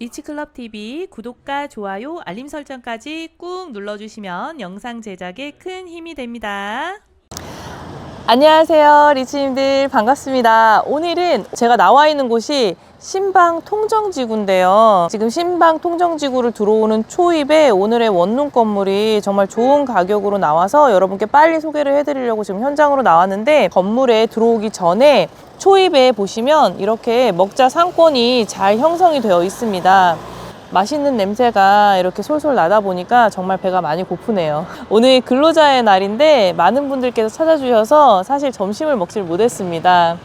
리치클럽 TV 구독과 좋아요, 알림 설정까지 꾹 눌러주시면 영상 제작에 큰 힘이 됩니다. 안녕하세요, 리치님들 반갑습니다. 오늘은 제가 나와 있는 곳이 신방 통정지구인데요. 지금 신방 통정지구를 들어오는 초입에 오늘의 원룸 건물이 정말 좋은 가격으로 나와서 여러분께 빨리 소개를 해드리려고 지금 현장으로 나왔는데 건물에 들어오기 전에 초입에 보시면 이렇게 먹자 상권이 잘 형성이 되어 있습니다. 맛있는 냄새가 이렇게 솔솔 나다 보니까 정말 배가 많이 고프네요. 오늘 근로자의 날인데 많은 분들께서 찾아주셔서 사실 점심을 먹질 못했습니다.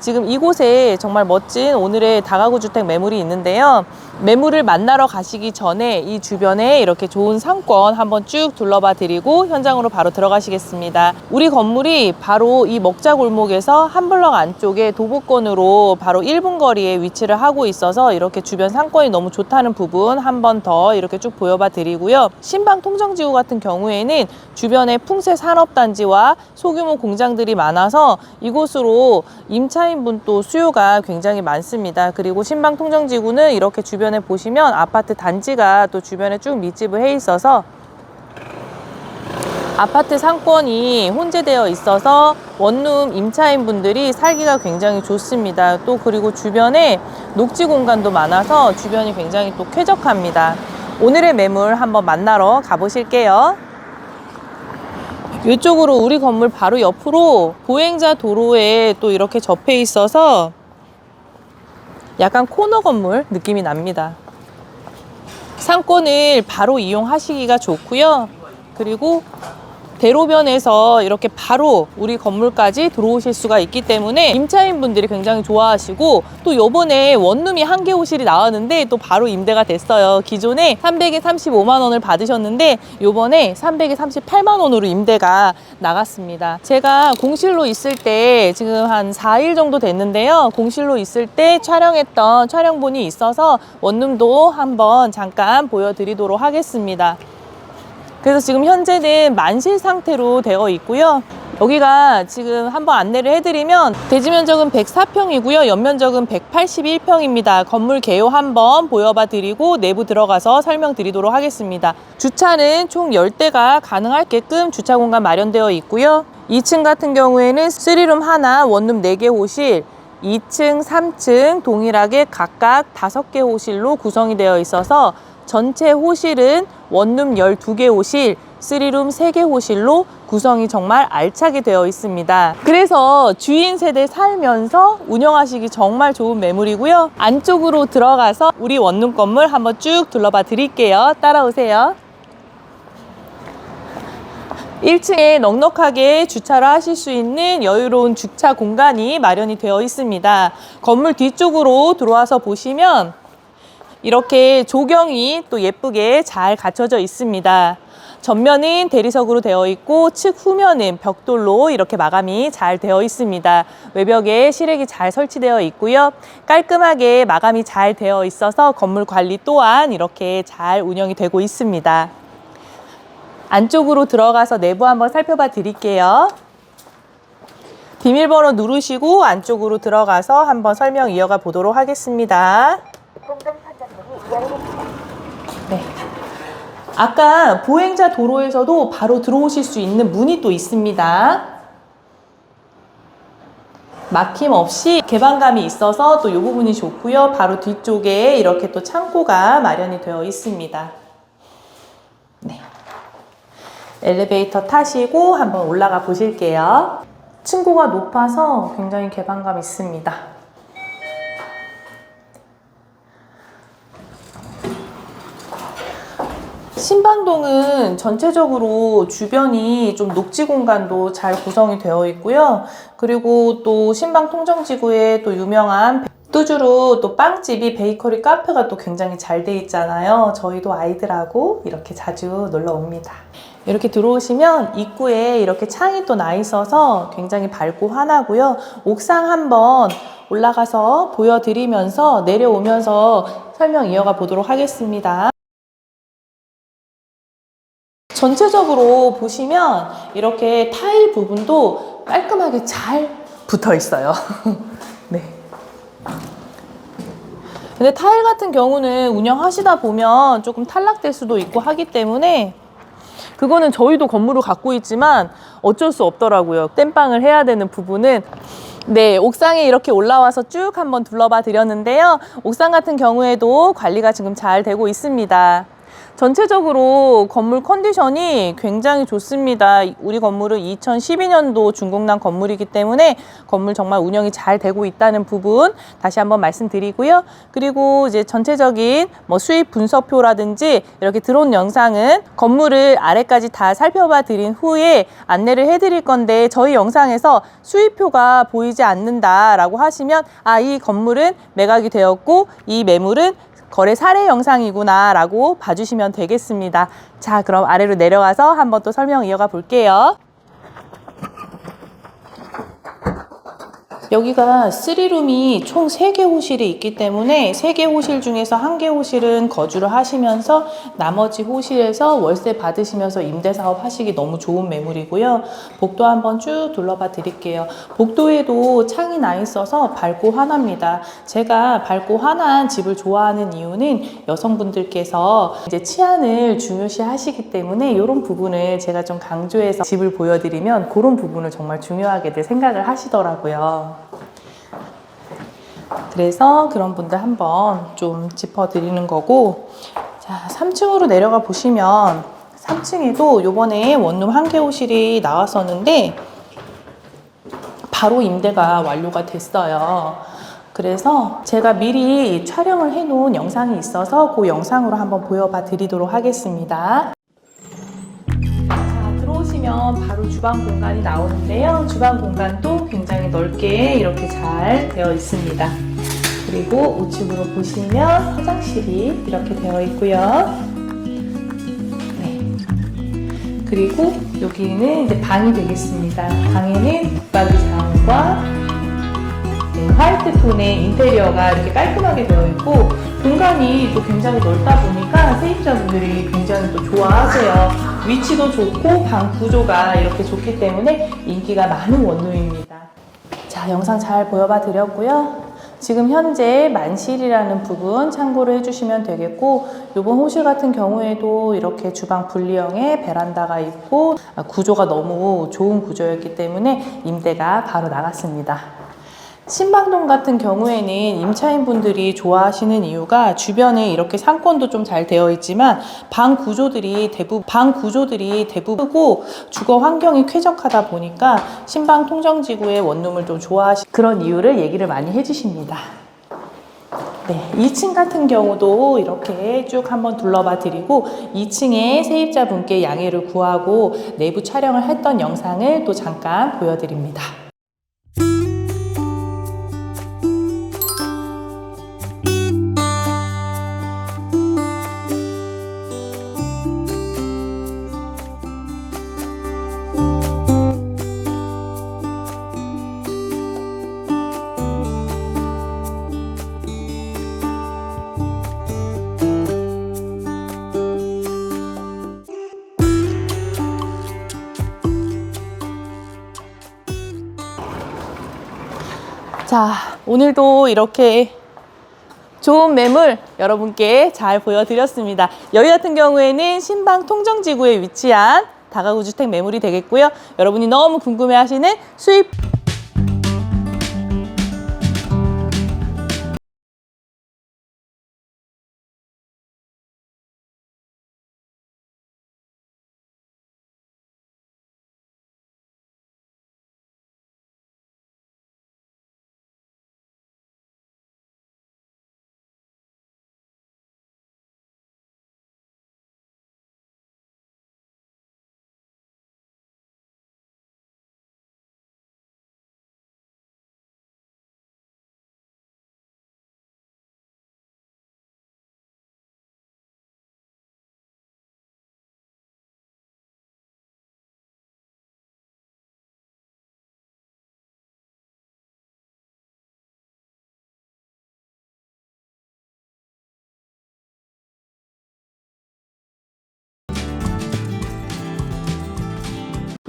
지금 이곳에 정말 멋진 오늘의 다가구 주택 매물이 있는데요. 매물을 만나러 가시기 전에 이 주변에 이렇게 좋은 상권 한번 쭉 둘러봐 드리고 현장으로 바로 들어가시겠습니다. 우리 건물이 바로 이 먹자 골목에서 한 블럭 안쪽에 도보권으로 바로 1분 거리에 위치를 하고 있어서 이렇게 주변 상권이 너무 좋다는 부분 한 번 더 이렇게 쭉 보여봐 드리고요. 신방 통정지구 같은 경우에는 주변에 풍세 산업단지와 소규모 공장들이 많아서 이곳으로 임차인분 또 수요가 굉장히 많습니다. 그리고 신방 통정지구는 이렇게 주변 에 보시면 아파트 단지가 또 주변에 쭉 밀집을 해 있어서 아파트 상권이 혼재되어 있어서 원룸 임차인 분들이 살기가 굉장히 좋습니다. 또 그리고 주변에 녹지 공간도 많아서 주변이 굉장히 또 쾌적합니다. 오늘의 매물 한번 만나러 가보실게요. 이쪽으로 우리 건물 바로 옆으로 보행자 도로에 또 이렇게 접해 있어서 약간 코너 건물 느낌이 납니다. 상권을 바로 이용하시기가 좋고요. 그리고 대로변에서 이렇게 바로 우리 건물까지 들어오실 수가 있기 때문에 임차인 분들이 굉장히 좋아하시고 또 요번에 원룸이 한 개 호실이 나왔는데 또 바로 임대가 됐어요. 기존에 335만 원을 받으셨는데 요번에 338만 원으로 임대가 나갔습니다. 제가 공실로 있을 때 지금 한 4일 정도 됐는데요. 공실로 있을 때 촬영했던 촬영본이 있어서 원룸도 한번 잠깐 보여드리도록 하겠습니다. 그래서 지금 현재는 만실 상태로 되어 있고요. 여기가 지금 한번 안내를 해드리면 대지 면적은 104평이고요. 연면적은 181평입니다. 건물 개요 한번 보여봐 드리고 내부 들어가서 설명드리도록 하겠습니다. 주차는 총 10대가 가능할게끔 주차 공간 마련되어 있고요. 2층 같은 경우에는 3룸 하나, 원룸 4개 호실, 2층, 3층 동일하게 각각 5개 호실로 구성이 되어 있어서 전체 호실은 원룸 12개 호실, 3룸 3개 호실로 구성이 정말 알차게 되어 있습니다. 그래서 주인 세대 살면서 운영하시기 정말 좋은 매물이고요. 안쪽으로 들어가서 우리 원룸 건물 한번 쭉 둘러봐 드릴게요. 따라오세요. 1층에 넉넉하게 주차를 하실 수 있는 여유로운 주차 공간이 마련이 되어 있습니다. 건물 뒤쪽으로 들어와서 보시면 이렇게 조경이 또 예쁘게 잘 갖춰져 있습니다. 전면은 대리석으로 되어 있고 측 후면은 벽돌로 이렇게 마감이 잘 되어 있습니다. 외벽에 실외기 잘 설치되어 있고요. 깔끔하게 마감이 잘 되어 있어서 건물 관리 또한 이렇게 잘 운영이 되고 있습니다. 안쪽으로 들어가서 내부 한번 살펴봐 드릴게요. 비밀번호 누르시고 안쪽으로 들어가서 한번 설명 이어가 보도록 하겠습니다. 네. 아까 보행자 도로에서도 바로 들어오실 수 있는 문이 또 있습니다. 막힘 없이 개방감이 있어서 또 이 부분이 좋고요. 바로 뒤쪽에 이렇게 또 창고가 마련이 되어 있습니다. 네. 엘리베이터 타시고 한번 올라가 보실게요. 층고가 높아서 굉장히 개방감 있습니다. 신방동은 전체적으로 주변이 좀 녹지 공간도 잘 구성이 되어 있고요. 그리고 또 신방 통정지구에 또 유명한 뚜주로 또 빵집이 베이커리 카페가 또 굉장히 잘 돼 있잖아요. 저희도 아이들하고 이렇게 자주 놀러 옵니다. 이렇게 들어오시면 입구에 이렇게 창이 또 나 있어서 굉장히 밝고 환하고요. 옥상 한번 올라가서 보여드리면서 내려오면서 설명 이어가 보도록 하겠습니다. 전체적으로 보시면 이렇게 타일 부분도 깔끔하게 잘 붙어 있어요. 네. 근데 타일 같은 경우는 운영하시다 보면 조금 탈락될 수도 있고 하기 때문에 그거는 저희도 건물을 갖고 있지만 어쩔 수 없더라고요. 땜빵을 해야 되는 부분은 네, 옥상에 이렇게 올라와서 쭉 한번 둘러봐 드렸는데요. 옥상 같은 경우에도 관리가 지금 잘 되고 있습니다. 전체적으로 건물 컨디션이 굉장히 좋습니다. 우리 건물은 2012년도 중공난 건물이기 때문에 건물 정말 운영이 잘 되고 있다는 부분 다시 한번 말씀드리고요. 그리고 이제 전체적인 뭐 수입 분석표라든지 이렇게 들어온 영상은 건물을 아래까지 다 살펴봐 드린 후에 안내를 해드릴 건데 저희 영상에서 수입표가 보이지 않는다라고 하시면 아 이 건물은 매각이 되었고 이 매물은 거래 사례 영상이구나 라고 봐주시면 되겠습니다. 자, 그럼 아래로 내려가서 한번 또 설명 이어가 볼게요. 여기가 3룸이 총 3개 호실이 있기 때문에 3개 호실 중에서 1개 호실은 거주를 하시면서 나머지 호실에서 월세 받으시면서 임대 사업 하시기 너무 좋은 매물이고요. 복도 한번 쭉 둘러봐 드릴게요. 복도에도 창이 나 있어서 밝고 환합니다. 제가 밝고 환한 집을 좋아하는 이유는 여성분들께서 이제 치안을 중요시 하시기 때문에 이런 부분을 제가 좀 강조해서 집을 보여드리면 그런 부분을 정말 중요하게들 생각을 하시더라고요. 그래서 그런 분들 한번 좀 짚어드리는 거고 자 3층으로 내려가 보시면 3층에도 요번에 원룸 한개 호실이 나왔었는데 바로 임대가 완료가 됐어요. 그래서 제가 미리 촬영을 해 놓은 영상이 있어서 그 영상으로 한번 보여봐 드리도록 하겠습니다. 자, 들어오시면 바로 주방 공간이 나오는데요. 주방 공간도 굉장히 넓게 이렇게 잘 되어 있습니다. 그리고 우측으로 보시면 화장실이 이렇게 되어 있고요. 네. 그리고 여기는 이제 방이 되겠습니다. 방에는 붙박이 자원과 네, 화이트 톤의 인테리어가 이렇게 깔끔하게 되어 있고 공간이 또 굉장히 넓다 보니까 세입자분들이 굉장히 또 좋아하세요. 위치도 좋고 방 구조가 이렇게 좋기 때문에 인기가 많은 원룸입니다. 자, 영상 잘 보여봐 드렸고요. 지금 현재 만실이라는 부분 참고를 해주시면 되겠고 이번 호실 같은 경우에도 이렇게 주방 분리형의 베란다가 있고 아, 구조가 너무 좋은 구조였기 때문에 임대가 바로 나갔습니다. 신방동 같은 경우에는 임차인 분들이 좋아하시는 이유가 주변에 이렇게 상권도 좀 잘 되어 있지만 방 구조들이 대부분 방 구조들이 대부분고 주거 환경이 쾌적하다 보니까 신방 통정지구의 원룸을 좀 좋아하시 그런 이유를 얘기를 많이 해주십니다. 네, 2층 같은 경우도 이렇게 쭉 한번 둘러봐 드리고 2층에 세입자분께 양해를 구하고 내부 촬영을 했던 영상을 또 잠깐 보여드립니다. 자, 오늘도 이렇게 좋은 매물 여러분께 잘 보여드렸습니다. 여기 같은 경우에는 신방 통정지구에 위치한 다가구 주택 매물이 되겠고요. 여러분이 너무 궁금해하시는 수입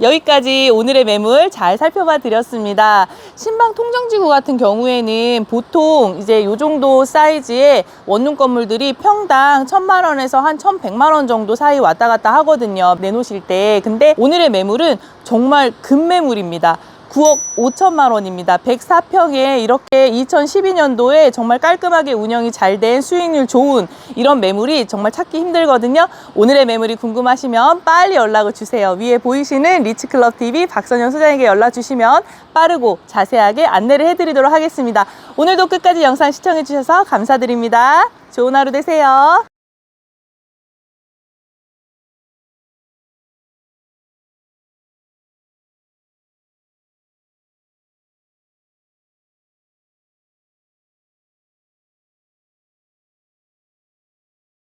여기까지 오늘의 매물 잘 살펴봐 드렸습니다. 신방 통정지구 같은 경우에는 보통 이제 요 정도 사이즈의 원룸 건물들이 평당 1000만 원에서 한 1100만 원 정도 사이 왔다 갔다 하거든요. 내놓으실 때. 근데 오늘의 매물은 정말 금매물입니다. 9억 5천만 원입니다. 104평에 이렇게 2012년도에 정말 깔끔하게 운영이 잘 된 수익률 좋은 이런 매물이 정말 찾기 힘들거든요. 오늘의 매물이 궁금하시면 빨리 연락을 주세요. 위에 보이시는 리치클럽 TV 박선영 소장에게 연락 주시면 빠르고 자세하게 안내를 해드리도록 하겠습니다. 오늘도 끝까지 영상 시청해 주셔서 감사드립니다. 좋은 하루 되세요.